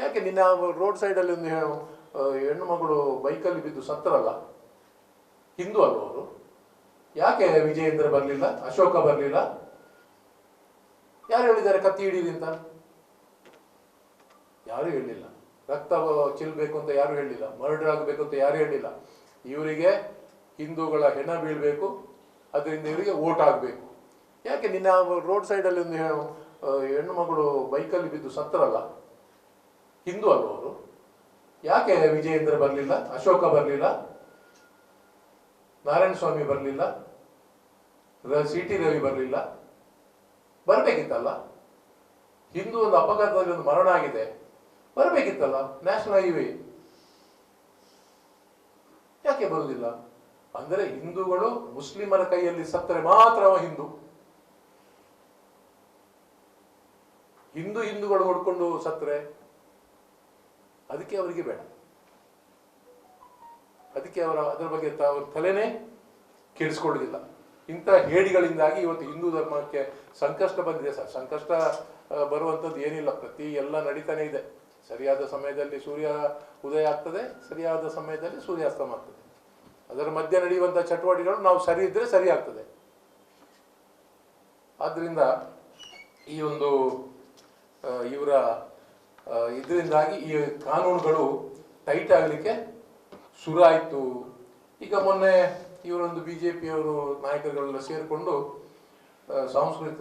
ಯಾಕೆ ನಿನ್ನ ರೋಡ್ ಸೈಡಲ್ಲಿ ಒಂದು ಹೆಣ್ಣು ಮಗಳು ಬೈಕಲ್ಲಿ ಬಿದ್ದು ಸತ್ತರಲ್ಲ? ಹಿಂದೂ ಅಲ್ವ ಅವರು? ಯಾಕೆ ವಿಜಯೇಂದ್ರ ಬರಲಿಲ್ಲ, ಅಶೋಕ ಬರಲಿಲ್ಲ? ಯಾರು ಹೇಳಿದ್ದಾರೆ ಕತ್ತಿ ಹಿಡೀರಿ ಅಂತ? ಯಾರು ಹೇಳಿಲ್ಲ. ರಕ್ತ ಚಿಲ್ಬೇಕು ಅಂತ ಯಾರು ಹೇಳಿಲ್ಲ. ಮರ್ಡರ್ ಆಗಬೇಕು ಅಂತ ಯಾರು ಹೇಳಿಲ್ಲ. ಇವರಿಗೆ ಹಿಂದೂಗಳ ಹೆಣ ಬೀಳಬೇಕು, ಅದರಿಂದ ಇವರಿಗೆ ಓಟ್ ಆಗಬೇಕು. ಯಾಕೆ ನಿನ್ನ ರೋಡ್ ಸೈಡಲ್ಲಿ ಒಂದು ಹೆಣ್ಣು ಮಗಳು ಬೈಕಲ್ಲಿ ಬಿದ್ದು ಸತ್ತರಲ್ಲ? ಹಿಂದೂ ಅಲ್ವ ಯಾಕೆ ವಿಜಯೇಂದ್ರ ಬರಲಿಲ್ಲ? ಅಶೋಕ ಬರಲಿಲ್ಲ? ನಾರಾಯಣ ಸ್ವಾಮಿ ಬರಲಿಲ್ಲ? ಸಿ ಟಿ ರವಿ ಬರಲಿಲ್ಲ? ಬರಬೇಕಿತ್ತಲ್ಲ? ಹಿಂದೂ ಒಂದು ಅಪಘಾತದಲ್ಲಿ ಒಂದು ಮರಣ ಆಗಿದೆ. ಬರಬೇಕಿತ್ತಲ್ಲ? National highway. ಯಾಕೆ ಬರುವುದಿಲ್ಲ ಅಂದರೆ ಹಿಂದೂಗಳು ಮುಸ್ಲಿಮರ ಕೈಯಲ್ಲಿ ಸತ್ತರೆ ಮಾತ್ರ ಅವ ಹಿಂದೂ. ಹಿಂದೂ ಹಿಂದೂಗಳು ಹೊಡ್ಕೊಂಡು ಸತ್ತರೆ. ಅದಕ್ಕೆ ಅವರಿಗೆ ಬೇಡ. ಅದಕ್ಕೆ ಅವರ, ಅದರ ಬಗ್ಗೆ ಅವ್ರ ತಲೆನೇ ಕೆಡಿಸ್ಕೊಳ್ಳೋದಿಲ್ಲ. ಇಂಥ ಹೇಡಿಗಳಿಂದಾಗಿ ಇವತ್ತು ಹಿಂದೂ ಧರ್ಮಕ್ಕೆ ಸಂಕಷ್ಟ ಬಂದಿದೆ ಸರ್. ಸಂಕಷ್ಟ ಬರುವಂಥದ್ದು ಏನಿಲ್ಲ. ಪ್ರತಿ ಎಲ್ಲ ನಡೀತಾನೆ ಇದೆ. ಸರಿಯಾದ ಸಮಯದಲ್ಲಿ ಸೂರ್ಯ ಉದಯ ಆಗ್ತದೆ, ಸರಿಯಾದ ಸಮಯದಲ್ಲಿ ಸೂರ್ಯಾಸ್ತಮ ಆಗ್ತದೆ. ಅದರ ಮಧ್ಯೆ ನಡೆಯುವಂಥ ಚಟುವಟಿಕೆಗಳು ನಾವು ಸರಿ ಇದ್ದರೆ ಸರಿ ಆಗ್ತದೆ. ಆದ್ದರಿಂದ ಈ ಒಂದು ಇವರ ಇದರಿಂದಾಗಿ ಈ ಕಾನೂನುಗಳು ಟೈಟ್ ಆಗಲಿಕ್ಕೆ ಶುರು ಆಯಿತು ಈಗ ಮೊನ್ನೆ ಇವರೊಂದು ಬಿ ಜೆ ಪಿಯವರು ನಾಯಕರುಗಳೆಲ್ಲ ಸೇರಿಕೊಂಡು ಸಾಂಸ್ಕೃತಿಕ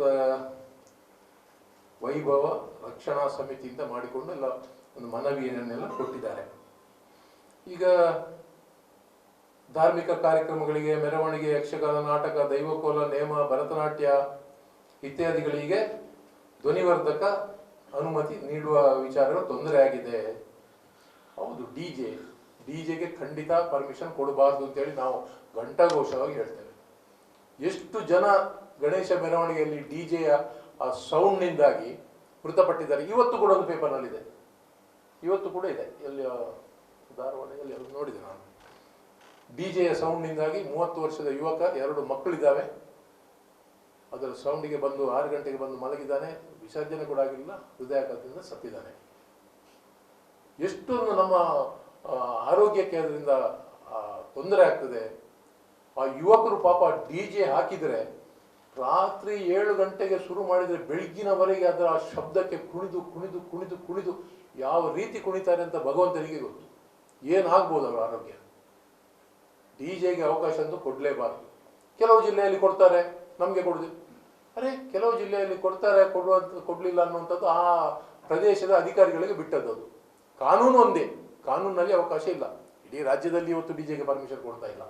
ವೈಭವ ರಕ್ಷಣಾ ಸಮಿತಿಯಿಂದ ಮಾಡಿಕೊಂಡು ಎಲ್ಲ ಒಂದು ಮನವಿಯನ್ನೆಲ್ಲ ಕೊಟ್ಟಿದ್ದಾರೆ. ಈಗ ಧಾರ್ಮಿಕ ಕಾರ್ಯಕ್ರಮಗಳಿಗೆ, ಮೆರವಣಿಗೆ, ಯಕ್ಷಗಾನ, ನಾಟಕ, ದೈವಕೋಲ, ನೇಮ, ಭರತನಾಟ್ಯ, ಇತ್ಯಾದಿಗಳಿಗೆ ಧ್ವನಿವರ್ಧಕ ಅನುಮತಿ ನೀಡುವ ವಿಚಾರಗಳು ತೊಂದರೆ ಆಗಿದೆ. ಹೌದು, ಡಿ ಜೆ. ಡಿ ಜೆಗೆ ಖಂಡಿತ ಪರ್ಮಿಷನ್ ಕೊಡಬಾರ್ದು ಅಂತೇಳಿ ನಾವು ಘಂಟಾಘೋಷವಾಗಿ ಹೇಳ್ತೇವೆ. ಎಷ್ಟು ಜನ ಗಣೇಶ ಮೆರವಣಿಗೆಯಲ್ಲಿ ಡಿ ಜೆಯ ಆ ಸೌಂಡ್ನಿಂದಾಗಿ ಮೃತಪಟ್ಟಿದ್ದಾರೆ, ಇವತ್ತು ಕೂಡ ಒಂದು ಪೇಪರ್ನಲ್ಲಿದೆ. ಇವತ್ತು ಕೂಡ ಇದೆ. ಎಲ್ಲಿ ಧಾರವಾಡ, ಎಲ್ಲಿ ನೋಡಿದೆ ನಾನು. ಡಿ ಜೆಯ ಸೌಂಡ್ನಿಂದಾಗಿ ಮೂವತ್ತು ವರ್ಷದ ಯುವಕ, ಎರಡು ಮಕ್ಕಳಿದ್ದಾವೆ. ಅದರ ಸೌಂಡಿಗೆ ಬಂದು ಆರು ಗಂಟೆಗೆ ಬಂದು ಮಲಗಿದ್ದಾನೆ, ವಿಸರ್ಜನೆ ಕೂಡ ಆಗಿಲ್ಲ, ಹೃದಯಾಘಾತದಿಂದ ಸತ್ತಿದ್ದಾನೆ. ಎಷ್ಟೊಂದು ನಮ್ಮ ಆರೋಗ್ಯ ಕೇಂದ್ರದಿಂದ ತೊಂದರೆ ಆಗ್ತದೆ. ಆ ಯುವಕರು ಪಾಪ ಡಿ ಜೆ ಹಾಕಿದರೆ, ರಾತ್ರಿ ಏಳು ಗಂಟೆಗೆ ಶುರು ಮಾಡಿದರೆ ಬೆಳಗ್ಗಿನವರೆಗೆ ಅದರ ಆ ಶಬ್ದಕ್ಕೆ ಕುಣಿದು ಕುಣಿದು ಕುಣಿದು ಕುಣಿದು ಯಾವ ರೀತಿ ಕುಣಿತಾರೆ ಅಂತ ಭಗವಂತನಿಗೆ ಗೊತ್ತು. ಏನಾಗ್ಬೋದು ಅವರ ಆರೋಗ್ಯ? ಡಿ ಜೆಗೆ ಅವಕಾಶ ಅಂತೂ ಕೊಡಲೇಬಾರದು. ಕೆಲವು ಜಿಲ್ಲೆಯಲ್ಲಿ ಕೊಡ್ತಾರೆ. ನಮಗೆ ಕೊಡುದು. ಅರೆ, ಕೆಲವು ಜಿಲ್ಲೆಯಲ್ಲಿ ಕೊಡ್ತಾರೆ, ಕೊಡುವ ಕೊಡಲಿಲ್ಲ ಅನ್ನುವಂಥದ್ದು ಆ ಪ್ರದೇಶದ ಅಧಿಕಾರಿಗಳಿಗೆ ಬಿಟ್ಟದ್ದು ಅದು. ಕಾನೂನು ಒಂದೇ. ಕಾನೂನಲ್ಲಿ ಅವಕಾಶ ಇಲ್ಲ. ಇಡೀ ರಾಜ್ಯದಲ್ಲಿ ಇವತ್ತು ಡಿ ಜೆಗೆ ಪರ್ಮಿಷನ್ ಕೊಡ್ತಾ ಇಲ್ಲ.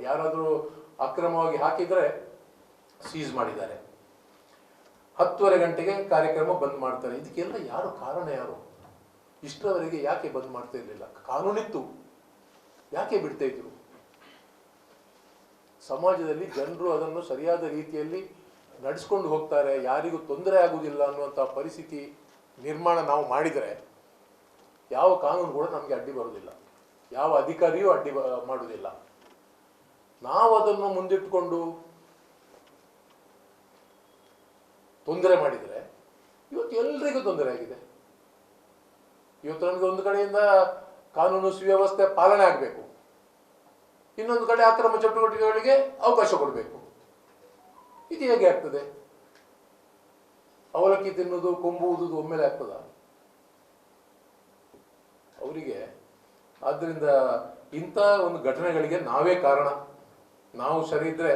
ಯಾರಾದರೂ ಅಕ್ರಮವಾಗಿ ಹಾಕಿದರೆ ಸೀಸ್ ಮಾಡಿದ್ದಾರೆ. ಹತ್ತುವರೆ ಗಂಟೆಗೆ ಕಾರ್ಯಕ್ರಮ ಬಂದ್ ಮಾಡ್ತಾರೆ. ಇದಕ್ಕೆಲ್ಲ ಯಾರು ಕಾರಣ ಯಾರು? ಇಷ್ಟರವರೆಗೆ ಯಾಕೆ ಬಂದ್ ಮಾಡ್ತಾ ಇರಲಿಲ್ಲ? ಕಾನೂನಿತ್ತು. ಯಾಕೆ ಬಿಡ್ತಾ ಇದ್ರು? ಸಮಾಜದಲ್ಲಿ ಜನರು ಅದನ್ನು ಸರಿಯಾದ ರೀತಿಯಲ್ಲಿ ನಡೆಸ್ಕೊಂಡು ಹೋಗ್ತಾರೆ, ಯಾರಿಗೂ ತೊಂದರೆ ಆಗುವುದಿಲ್ಲ ಅನ್ನುವಂಥ ಪರಿಸ್ಥಿತಿ ನಿರ್ಮಾಣ ನಾವು ಮಾಡಿದರೆ ಯಾವ ಕಾನೂನು ಕೂಡ ನಮಗೆ ಅಡ್ಡಿ ಬರುವುದಿಲ್ಲ. ಯಾವ ಅಧಿಕಾರಿಯೂ ಅಡ್ಡಿ ಮಾಡುವುದಿಲ್ಲ. ನಾವು ಅದನ್ನು ಮುಂದಿಟ್ಟುಕೊಂಡು ತೊಂದರೆ ಮಾಡಿದರೆ, ಇವತ್ತು ಎಲ್ರಿಗೂ ತೊಂದರೆ ಆಗಿದೆ. ಇವತ್ತು ನಮಗೆ ಒಂದು ಕಡೆಯಿಂದ ಕಾನೂನು ಸುವ್ಯವಸ್ಥೆ ಪಾಲನೆ ಆಗಬೇಕು. ಇನ್ನೊಂದು ಕಡೆ ಅಕ್ರಮ ಚಟುವಟಿಕೆಗಳಿಗೆ ಅವಕಾಶ ಕೊಡಬೇಕು. ಇದು ಹೇಗೆ ಆಗ್ತದೆ? ಅವಲಕ್ಕಿ ತಿನ್ನುವುದು, ಕೊಂಬುವುದು ಒಮ್ಮೆಲೆ ಆಗ್ತದ? ಅವರಿಗೆ ಆದ್ದರಿಂದ ಇಂಥ ಒಂದು ಘಟನೆಗಳಿಗೆ ನಾವೇ ಕಾರಣ. ನಾವು ಸರಿ ಇದ್ರೆ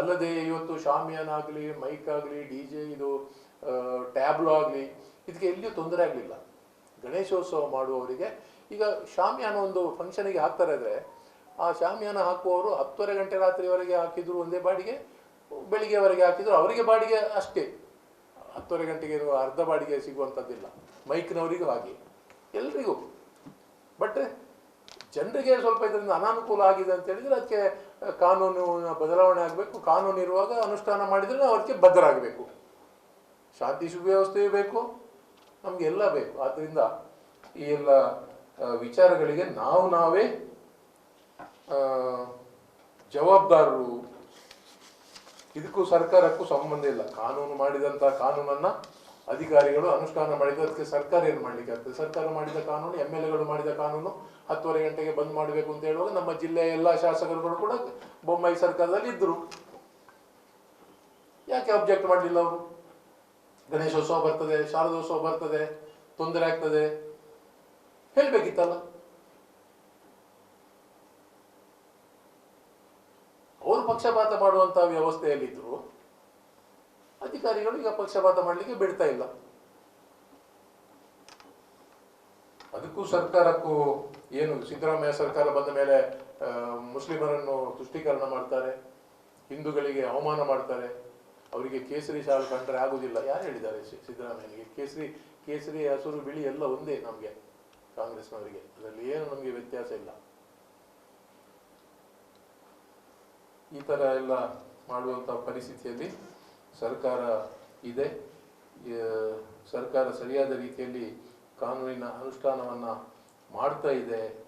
ಅಲ್ಲದೆ ಇವತ್ತು ಶಾಮಿಯಾನ ಆಗಲಿ ಮೈಕ್ ಆಗಲಿ ಡಿ ಜೆ ಇದು ಟ್ಯಾಬ್ಲೋ ಆಗಲಿ, ಇದಕ್ಕೆ ಎಲ್ಲಿಯೂ ತೊಂದರೆ ಆಗಲಿಲ್ಲ. ಗಣೇಶೋತ್ಸವ ಮಾಡುವವರಿಗೆ ಈಗ ಶಾಮಿಯಾನ ಒಂದು ಫಂಕ್ಷನಿಗೆ ಹಾಕ್ತಾರೆ ಅಂದರೆ ಆ ಶಾಮಿಯಾನ ಹಾಕುವವರು ಹತ್ತುವರೆ ಗಂಟೆ ರಾತ್ರಿವರೆಗೆ ಹಾಕಿದ್ರು ಒಂದೇ ಬಾಡಿಗೆ, ಬೆಳಿಗ್ಗೆವರೆಗೆ ಹಾಕಿದ್ರು ಅವರಿಗೆ ಬಾಡಿಗೆ ಅಷ್ಟೇ. ಹತ್ತುವರೆ ಗಂಟೆಗೆ ಅರ್ಧ ಬಾಡಿಗೆ ಸಿಗುವಂಥದ್ದಿಲ್ಲ ಮೈಕ್ನವರಿಗೂ ಹಾಗೆ. ಎಲ್ರಿಗೂ. ಬಟ್ ಜನರಿಗೆ ಸ್ವಲ್ಪ ಇದರಿಂದ ಅನಾನುಕೂಲ ಆಗಿದೆ ಅಂತ ಹೇಳಿದ್ರೆ ಅದಕ್ಕೆ ಕಾನೂನು ಬದಲಾವಣೆ ಆಗಬೇಕು. ಕಾನೂನು ಇರುವಾಗ ಅನುಷ್ಠಾನ ಮಾಡಿದರೆ ನಾವು ಅದಕ್ಕೆ ಬದ್ಧರಾಗಬೇಕು. ಶಾಂತಿ ಸುವ್ಯವಸ್ಥೆಯೂ ಬೇಕು. ನಮಗೆ ಎಲ್ಲ ಬೇಕು. ಆದ್ದರಿಂದ ಈ ಎಲ್ಲ ವಿಚಾರಗಳಿಗೆ ನಾವು ನಾವೇ ಜವಾಬ್ದಾರರು ಇದಕ್ಕೂ ಸರ್ಕಾರಕ್ಕೂ ಸಂಬಂಧ ಇಲ್ಲ. ಕಾನೂನು ಮಾಡಿದಂತಹ ಕಾನೂನನ್ನ ಅಧಿಕಾರಿಗಳು ಅನುಷ್ಠಾನ ಮಾಡಿದ ಅದಕ್ಕೆ ಸರ್ಕಾರ ಏನು ಮಾಡ್ಲಿಕ್ಕೆ ಆಗ್ತದೆ? ಸರ್ಕಾರ ಮಾಡಿದ ಕಾನೂನು, ಎಂ ಎಲ್ ಎಗಳು ಮಾಡಿದ ಕಾನೂನು ಹತ್ತುವರೆ ಗಂಟೆಗೆ ಬಂದ್ ಮಾಡಬೇಕು ಅಂತ ಹೇಳುವಾಗ ನಮ್ಮ ಜಿಲ್ಲೆಯ ಎಲ್ಲ ಶಾಸಕರುಗಳು ಕೂಡ ಬೊಮ್ಮಾಯಿ ಸರ್ಕಾರದಲ್ಲಿ ಇದ್ದರು ಯಾಕೆ ಅಬ್ಜೆಕ್ಟ್ ಮಾಡಲಿಲ್ಲ ಅವರು? ಗಣೇಶೋತ್ಸವ ಬರ್ತದೆ, ಶಾರದೋತ್ಸವ ಬರ್ತದೆ, ತೊಂದರೆ ಆಗ್ತದೆ. ಹೇಳ್ಬೇಕಿತ್ತಲ್ಲ. ಅವರು ಪಕ್ಷಪಾತ ಮಾಡುವಂತ ವ್ಯವಸ್ಥೆಯಲ್ಲಿದ್ದರು ಅಧಿಕಾರಿಗಳು ಈಗ ಪಕ್ಷಪಾತ ಮಾಡಲಿಕ್ಕೆ ಬಿಡ್ತಾ ಇಲ್ಲ. ಅದಕ್ಕೂ ಸರ್ಕಾರಕ್ಕೂ ಏನು, ಸಿದ್ದರಾಮಯ್ಯ ಸರ್ಕಾರ ಬಂದ ಮೇಲೆ ಮುಸ್ಲಿಮರನ್ನು ತುಷ್ಟೀಕರಣ ಮಾಡ್ತಾರೆ, ಹಿಂದೂಗಳಿಗೆ ಅವಮಾನ ಮಾಡ್ತಾರೆ, ಅವರಿಗೆ ಕೇಸರಿ ಶಾಲು ಕಂಡ್ರೆ ಆಗುದಿಲ್ಲ ಯಾರು ಹೇಳಿದ್ದಾರೆ ಸಿದ್ದರಾಮಯ್ಯನಿಗೆ? ಕೇಸರಿ ಕೇಸರಿ, ಹಸಿರು, ಬಿಳಿ ಎಲ್ಲ ಒಂದೇ ನಮಗೆ, ಕಾಂಗ್ರೆಸ್ನವರಿಗೆ. ಅದರಲ್ಲಿ ಏನು ನಮಗೆ ವ್ಯತ್ಯಾಸ ಇಲ್ಲ. ಈ ಥರ ಎಲ್ಲ ಮಾಡುವಂಥ ಪರಿಸ್ಥಿತಿಯಲ್ಲಿ ಸರ್ಕಾರ ಇದೆ. ಸರ್ಕಾರ ಸರಿಯಾದ ರೀತಿಯಲ್ಲಿ ಕಾನೂನಿನ ಅನುಷ್ಠಾನವನ್ನು ಮಾಡ್ತಾ ಇದೆ.